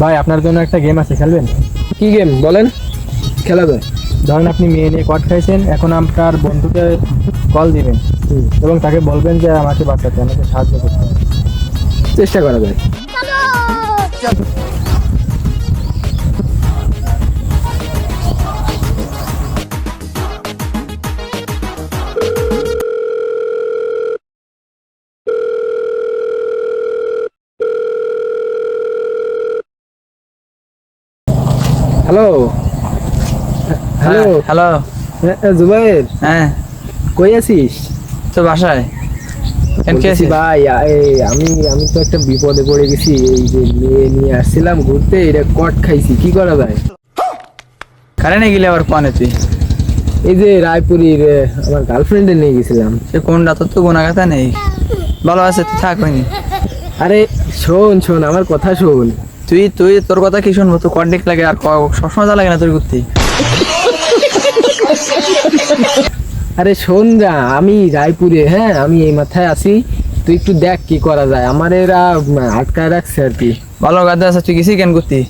ভাই আপনার জন্য একটা গেম আছে খেলবেন? কি গেম বলেন। খেলা যায় ধরেন আপনি মেয়ে নিয়ে কট খাইছেন এখন আপনার বন্ধুকে কল দিবেন এবং তাকে বলবেন যে আমাকে বাঁচাতে আমাকে সাহায্য করতে। চেষ্টা করা যায়। Hello hello hello Zubair? হ্যাঁ। কই আছিস? তো বাসায়? ভাই আমি আমি তো একটা বিপদে পড়ে গেছি এই যে মেয়ে নিয়ে আসছিলাম ঘুরতে এটা কট খাইছি কি করা যায়? কারেন্টে গেলে আবার কোয়ানে তুই? এই যে রায়পুরীর আমার গার্লফ্রেন্ডে নিয়ে গেছিলাম। সে কোনটা? তোর তো গুণাগাথা নেই। ভালো আছে তুই থাক হয়নি। আরে শোন শোন আমার কথা শোন। তুই তুই তোর কথা কি শুনব? তো কন্টেক লাগে আর সবসময় যা লাগে না তোর ঘুরতে আরে শোন যা আমি রায়পুরে হ্যাঁ আমি এই মাথায় আছি। তুই একটু দেখ কি করা যায়। আমার এরা আটকায় রাখছে আর কি। ভালো গাদা আছে তুই গেছি কেন ঘুরতি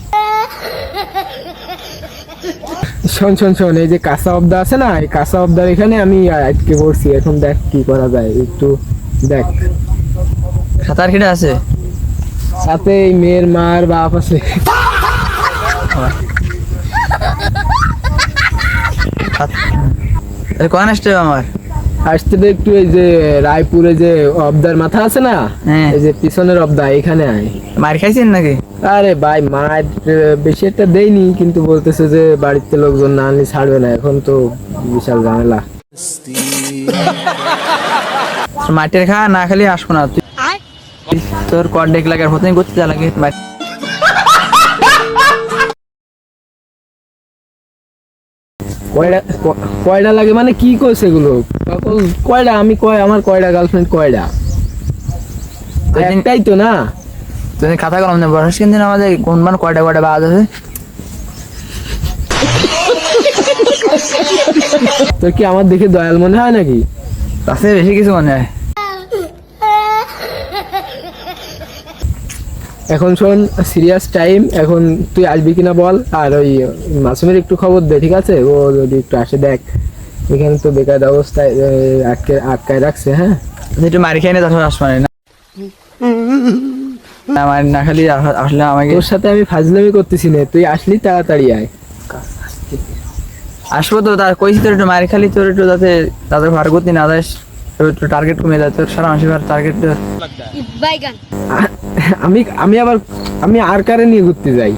শোন শোন শোন এই যে কাঁচা অবদা আছে না এই কাঁচা অবদার এখানে আমি আটকে পড়ছি। এখন দেখ কি করা যায় একটু দেখ। সাঁতার কেটে আছে? সাথে এই মেয়ের মার বাপ আছে। আসতে আমার? আসতে তো একটু এই যে রায়পুরে যে অবদার মাথা আছে না হ্যাঁ। এই যে পিছনের অবদা এখানে আয়। মার খাইছেন নাকি? আরে ভাই মার বেশি একটা দেয়নি কিন্তু বলতেছে যে বাড়িতে লোকজন না আনলে ছাড়বে না এখন তো বিশাল ঝামেলা। মাটির খা না খালি আসব না। তুই তোর কন্টেক লাগে আর প্রথমে ঘুরতে যা লাগে কয়টা কয়টা লাগে মানে কি এগুলো সকল কয়টা আমি কয় আমার কয়টা গার্লফ্রেন্ড কয়টা একটাই তো না? তুই খাতা কলম নেই বর্ষা দিন আমাদের কোন মান কয়টা কয়টা বাজ আছে? তোর কি আমার দেখে দয়াল মনে হয় নাকি? থেকে বেশি কিছু মনে হয়। এখন শোন সিরিয়াস টাইম এখন তুই আসবি কিনা বল আর ওই মাসুমের একটু খবর দে ঠিক আছে? ও যদি একটু আসে দেখ। এখানে তো বেকার অবস্থায় আটকে আটকায় রাখছে হ্যাঁ? একটু মারি খাই না তারপর আসব না। না মার না খালি আসলে আমাকে তোর সাথে আমি ফাজলামি করতেছি না তুই আসলি তাড়াতাড়ি আয়। আসব তো তার কইছি তোর একটু মারি খালি তোর একটু যাতে তাদের ভার করতে না যাস একটু টার্গেট কমে তোর সারা মাসে টার্গেট বাইগান আমি আমি আবার আমি আর কারে নিয়ে ঘুরতে যাই?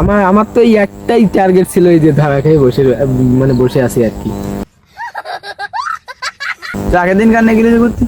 আমার আমার তো এই একটাই টার্গেট ছিল এই যে ধারা খেয়ে বসে মানে বসে আছি আর কি। আগের দিন কান্না গেলে ঘুরতে?